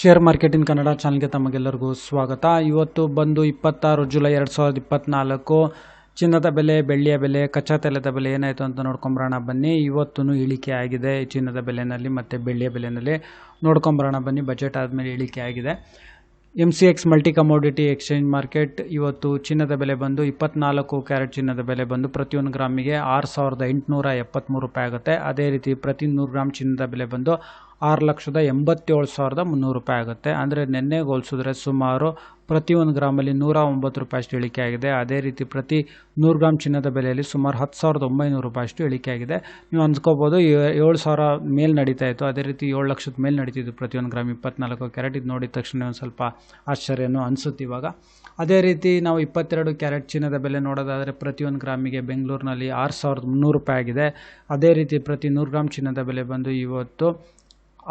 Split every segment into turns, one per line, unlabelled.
Share market in Kannada ಚಾನಲ್ಗೆ ತಮಗೆಲ್ಲರಿಗೂ ಸ್ವಾಗತ. ಇವತ್ತು ಬಂದು ಇಪ್ಪತ್ತಾರು ಜುಲೈ ಎರಡು ಸಾವಿರದ ಇಪ್ಪತ್ತ್ನಾಲ್ಕು ಚಿನ್ನದ ಬೆಲೆ, ಬೆಳ್ಳಿಯ ಬೆಲೆ, ಕಚ್ಚಾ ತೈಲದ ಬೆಲೆ ಏನಾಯಿತು ಅಂತ ನೋಡ್ಕೊಂಬರೋಣ ಬನ್ನಿ. ಇವತ್ತೂ ಇಳಿಕೆ ಆಗಿದೆ. ಚಿನ್ನದ ಬೆಲೆನಲ್ಲಿ ಮತ್ತು ಬೆಳ್ಳಿಯ ಬೆಲೆನಲ್ಲಿ ನೋಡ್ಕೊಂಬರೋಣ ಬನ್ನಿ. ಬಜೆಟ್ ಆದಮೇಲೆ ಇಳಿಕೆ ಆಗಿದೆ. M C X multi commodity exchange market ಇವತ್ತು ಚಿನ್ನದ ಬೆಲೆ ಬಂದು ಇಪ್ಪತ್ನಾಲ್ಕು ಕ್ಯಾರೆಟ್ ಚಿನ್ನದ ಬೆಲೆ ಬಂದು ಪ್ರತಿಯೊಂದು ಗ್ರಾಮಿಗೆ ಆರು ಸಾವಿರದ ಎಂಟುನೂರ ಎಪ್ಪತ್ತ್ಮೂರು ರೂಪಾಯಿ ಆಗುತ್ತೆ. ಅದೇ ರೀತಿ ಪ್ರತಿ ನೂರು ಗ್ರಾಮ್ ಚಿನ್ನದ ಬೆಲೆ ಬಂದು ಆರು ಲಕ್ಷದ ಎಂಬತ್ತೇಳು ಸಾವಿರದ ಮುನ್ನೂರು ರೂಪಾಯಿ ಆಗುತ್ತೆ. ಅಂದರೆ ನಿನ್ನೆ ಹೋಲಿಸಿದ್ರೆ ಸುಮಾರು ಪ್ರತಿ ಒಂದು ಗ್ರಾಮಲ್ಲಿ ನೂರ ಒಂಬತ್ತು ರೂಪಾಯಿ ಅಷ್ಟು ಇಳಿಕೆ ಆಗಿದೆ. ಅದೇ ರೀತಿ ಪ್ರತಿ ನೂರು ಗ್ರಾಮ್ ಚಿನ್ನದ ಬೆಲೆಯಲ್ಲಿ ಸುಮಾರು ಹತ್ತು ಸಾವಿರದ ಒಂಬೈನೂರು ರೂಪಾಯಿ ಅಷ್ಟು ಇಳಿಕೆ ಆಗಿದೆ. ನೀವು ಅಂದ್ಕೋಬೋದು ಏಳು ಸಾವಿರ ಮೇಲೆ ನಡೀತಾ ಇತ್ತು. ಅದೇ ರೀತಿ ಏಳು ಲಕ್ಷದ ಮೇಲೆ ನಡೀತಿದ್ದು ಪ್ರತಿಯೊಂದು ಗ್ರಾಮ್. ಇಪ್ಪತ್ನಾಲ್ಕು ಕ್ಯಾರೆಟ್ ಇದು ನೋಡಿದ ತಕ್ಷಣ ಒಂದು ಸ್ವಲ್ಪ ಆಶ್ಚರ್ಯನೂ ಅನಿಸುತ್ತೆ ಇವಾಗ. ಅದೇ ರೀತಿ ನಾವು ಇಪ್ಪತ್ತೆರಡು ಕ್ಯಾರೆಟ್ ಚಿನ್ನದ ಬೆಲೆ ನೋಡೋದಾದರೆ ಪ್ರತಿಯೊಂದು ಗ್ರಾಮಿಗೆ ಬೆಂಗಳೂರಿನಲ್ಲಿ ಆರು ಸಾವಿರದ ಮುನ್ನೂರು ರೂಪಾಯಿ ಆಗಿದೆ. ಅದೇ ರೀತಿ ಪ್ರತಿ ನೂರು ಗ್ರಾಮ್ ಚಿನ್ನದ ಬೆಲೆ ಬಂದು ಇವತ್ತು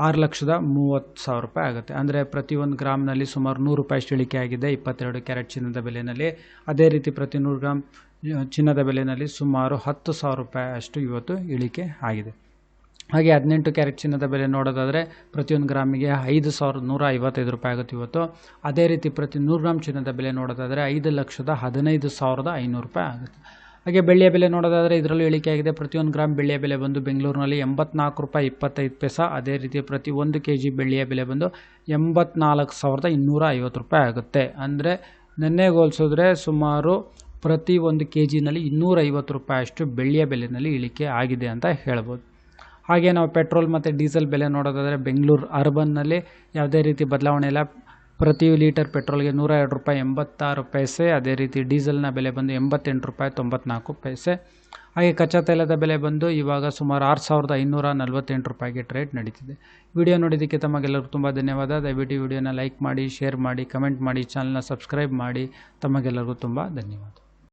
ಆರು ಲಕ್ಷದ ಮೂವತ್ತು ಸಾವಿರ ರೂಪಾಯಿ ಆಗುತ್ತೆ. ಅಂದರೆ ಪ್ರತಿ ಒಂದು ಗ್ರಾಮ್ನಲ್ಲಿ ಸುಮಾರು ನೂರು ರೂಪಾಯಿ ಅಷ್ಟು ಇಳಿಕೆ ಆಗಿದೆ. ಇಪ್ಪತ್ತೆರಡು ಕ್ಯಾರೆಟ್ ಚಿನ್ನದ ಬೆಲೆಯಲ್ಲಿ. ಅದೇ ರೀತಿ ಪ್ರತಿ ನೂರು ಗ್ರಾಮ್ ಚಿನ್ನದ ಬೆಲೆಯಲ್ಲಿ ಸುಮಾರು ಹತ್ತು ಸಾವಿರ ರೂಪಾಯಿ ಅಷ್ಟು ಇವತ್ತು ಇಳಿಕೆ ಆಗಿದೆ. ಹಾಗೆ ಹದಿನೆಂಟು ಕ್ಯಾರೆಟ್ ಚಿನ್ನದ ಬೆಲೆ ನೋಡೋದಾದರೆ ಪ್ರತಿಯೊಂದು ಗ್ರಾಮಿಗೆ ಐದು ಸಾವಿರದ ನೂರ ಐವತ್ತೈದು ರೂಪಾಯಿ ಆಗುತ್ತೆ ಇವತ್ತು. ಅದೇ ರೀತಿ ಪ್ರತಿ ನೂರು ಗ್ರಾಮ್ ಚಿನ್ನದ ಬೆಲೆ ನೋಡೋದಾದರೆ ಐದು ಲಕ್ಷದ ಹದಿನೈದು ಸಾವಿರದ ಐನೂರು ರೂಪಾಯಿ ಆಗುತ್ತೆ. ಹಾಗೆ ಬೆಳ್ಳಿಯ ಬೆಲೆ ನೋಡೋದಾದರೆ ಇದರಲ್ಲೂ ಇಳಿಕೆ ಆಗಿದೆ. ಪ್ರತಿಯೊಂದು ಗ್ರಾಮ್ ಬೆಳ್ಳಿಯ ಬೆಲೆ ಬಂದು ಬೆಂಗಳೂರಿನಲ್ಲಿ ಎಂಬತ್ನಾಲ್ಕು ರೂಪಾಯಿ ಇಪ್ಪತ್ತೈದು ಪೈಸ. ಅದೇ ರೀತಿ ಪ್ರತಿ ಒಂದು ಕೆ ಜಿ ಬೆಳ್ಳಿಯ ಬೆಲೆ ಬಂದು ಎಂಬತ್ನಾಲ್ಕು ಸಾವಿರದ ಇನ್ನೂರ ಐವತ್ತು ರೂಪಾಯಿ ಆಗುತ್ತೆ. ಅಂದರೆ ನೆನ್ನೆ ಹೋಲಿಸಿದ್ರೆ ಸುಮಾರು ಪ್ರತಿ ಒಂದು ಕೆ ಜಿನಲ್ಲಿ ಇನ್ನೂರೈವತ್ತು ರೂಪಾಯಿ ಅಷ್ಟು ಬೆಳ್ಳಿಯ ಬೆಲೆಯಲ್ಲಿ ಇಳಿಕೆ ಆಗಿದೆ ಅಂತ ಹೇಳ್ಬೋದು. ಹಾಗೆ ನಾವು ಪೆಟ್ರೋಲ್ ಮತ್ತು ಡೀಸೆಲ್ ಬೆಲೆ ನೋಡೋದಾದರೆ ಬೆಂಗಳೂರು ಅರ್ಬನ್ನಲ್ಲಿ ಯಾವುದೇ ರೀತಿ ಬದಲಾವಣೆ ಇಲ್ಲ. ಪ್ರತಿ ಲೀಟರ್ ಪೆಟ್ರೋಲ್ಗೆ ನೂರ ಎರಡು ರೂಪಾಯಿ ಎಂಬತ್ತಾರು ಪೈಸೆ, ಅದೇ ರೀತಿ ಡೀಸೆಲ್ನ ಬೆಲೆ ಬಂದು ಎಂಬತ್ತೆಂಟು ರೂಪಾಯಿ ತೊಂಬತ್ನಾಲ್ಕು ಪೈಸೆ. ಹಾಗೆ ಕಚ್ಚಾ ತೈಲದ ಬೆಲೆ ಬಂದು ಇವಾಗ ಸುಮಾರು ಆರು ಸಾವಿರದ ಐನೂರ ನಲವತ್ತೆಂಟು ರೂಪಾಯಿಗೆ ಟ್ರೇಡ್ ನಡೀತಿದೆ. ವಿಡಿಯೋ ನೋಡಿದ್ದಕ್ಕೆ ತಮಗೆಲ್ಲರಿಗೂ ತುಂಬ ಧನ್ಯವಾದ. ದಯವಿಟ್ಟು ವಿಡಿಯೋನ ಲೈಕ್ ಮಾಡಿ, ಶೇರ್ ಮಾಡಿ, ಕಮೆಂಟ್ ಮಾಡಿ, ಚಾನಲ್ನ ಸಬ್ಸ್ಕ್ರೈಬ್ ಮಾಡಿ. ತಮಗೆಲ್ಲರಿಗೂ ತುಂಬ ಧನ್ಯವಾದ.